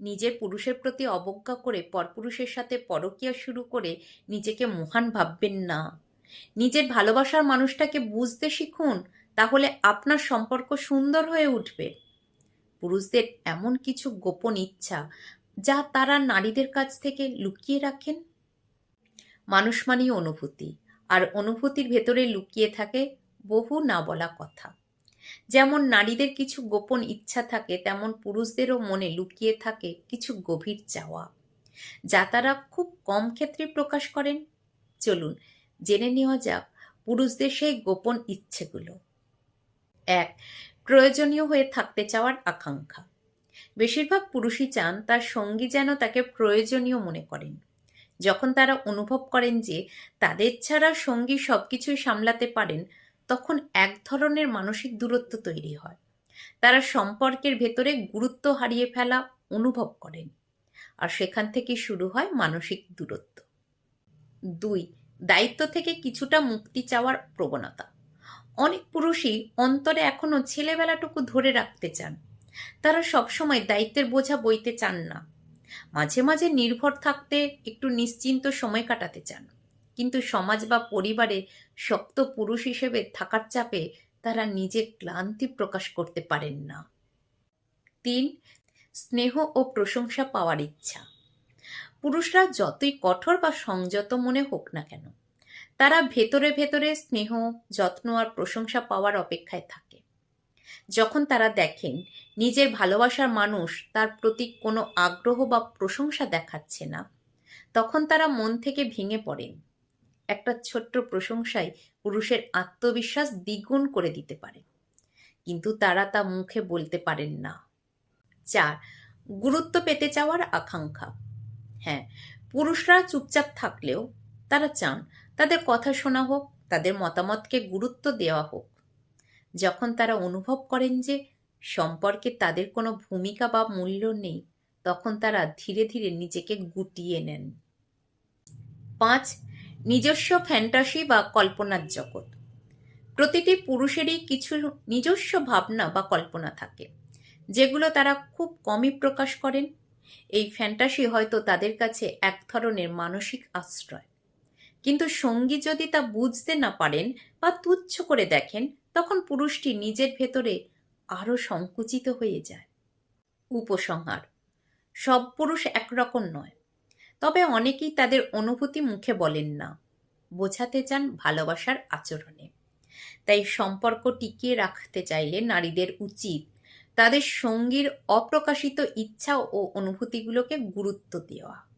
নিজের পুরুষের প্রতি অবজ্ঞা করে পরপুরুষের সাথে পরকীয়া শুরু করে নিজেকে মহান ভাববেন না। নিজের ভালোবাসার মানুষটাকে বুঝতে শিখুন, তাহলে আপনার সম্পর্ক সুন্দর হয়ে উঠবে। পুরুষদের এমন কিছু গোপন ইচ্ছা, যা তারা নারীদের কাছ থেকে লুকিয়ে রাখেন? মানুষ মানেই অনুভূতি, আর অনুভূতির ভেতরে লুকিয়ে থাকে বহু না বলা কথা। যেমন নারীদের কিছু গোপন ইচ্ছা থাকে, তেমন পুরুষদেরও মনে লুকিয়ে থাকে কিছু গভীর চাওয়া, যা তারা খুব কম ক্ষেত্রে প্রকাশ করেন। চলুন জেনে নেওয়া যাক পুরুষদের সেই গোপন ইচ্ছেগুলো। এক, প্রয়োজনীয় হয়ে থাকতে চাওয়ার আকাঙ্ক্ষা। বেশিরভাগ পুরুষই চান তার সঙ্গী যেন তাকে প্রয়োজনীয় মনে করেন। যখন তারা অনুভব করেন যে তাদের ছাড়া সঙ্গী সব কিছুই সামলাতে পারেন তখন এক ধরনের মানসিক দূরত্ব তৈরি হয়। তারা সম্পর্কের ভেতরে গুরুত্ব হারিয়ে ফেলা অনুভব করেন আর সেখান থেকে শুরু হয় মানসিক দূরত্ব। দুই, দায়িত্ব থেকে কিছুটা মুক্তি চাওয়ার প্রবণতা। অনেক পুরুষই অন্তরে এখনও ছেলেবেলাটুকু ধরে রাখতে চান। তারা সবসময় দায়িত্বের বোঝা বইতে চান না। মাঝে মাঝে নির্ভর থাকতে একটু নিশ্চিন্ত সময় কাটাতে চান। কিন্তু সমাজ বা পরিবারে শক্ত পুরুষ হিসেবে থাকার চাপে তারা নিজের ক্লান্তি প্রকাশ করতে পারেন না। তিন, স্নেহ ও প্রশংসা পাওয়ার ইচ্ছা। পুরুষরা যতই কঠোর বা সংযত মনে হোক না কেন, তারা ভেতরে ভেতরে স্নেহ, যত্ন আর প্রশংসা পাওয়ার অপেক্ষায় থাকে। যখন তারা দেখেন নিজের ভালোবাসার মানুষ তার প্রতি কোনো আগ্রহ বা প্রশংসা দেখাচ্ছে না, তখন তারা মন থেকে ভেঙে পড়েন। একটা ছোট্ট প্রশংসাই পুরুষের আত্মবিশ্বাস দ্বিগুণ করে দিতে পারে। কিন্তু তারা তা মুখে বলতে পারেন না। চার, গুরুত্ব পেতে চাওয়ার আকাঙ্ক্ষা। হ্যাঁ পুরুষরা চুপচাপ থাকলেও তারা চান তাদের কথা শোনা হোক, তাদের মতামতকে গুরুত্ব দেওয়া হোক। যখন তারা অনুভব করেন যে সম্পর্কে তাদের কোনো ভূমিকা বা মূল্য নেই, তখন তারা ধীরে ধীরে নিজেকে গুটিয়ে নেন। পাঁচ নিজস্ব ফ্যান্টাসি বা কল্পনার জগৎ। প্রতিটি পুরুষেরই কিছু নিজস্ব ভাবনা বা কল্পনা থাকে, যেগুলো তারা খুব কমই প্রকাশ করেন। এই ফ্যান্টাসি হয়তো তাদের কাছে এক ধরনের মানসিক আশ্রয়। কিন্তু সঙ্গী যদি তা বুঝতে না পারেন বা তুচ্ছ করে দেখেন, তখন পুরুষটি নিজের ভেতরে আরও সংকুচিত হয়ে যায়। উপসংহার, সব পুরুষ একরকম নয়। তবে অনেকেই তাদের অনুভূতি মুখে বলেন না। বোঝাতে চান ভালোবাসার আচরণে। তাই সম্পর্ক টিকিয়ে রাখতে চাইলে নারীদের উচিত তাদের সঙ্গীর অপ্রকাশিত ইচ্ছা ও অনুভূতিগুলোকে গুরুত্ব দেওয়া।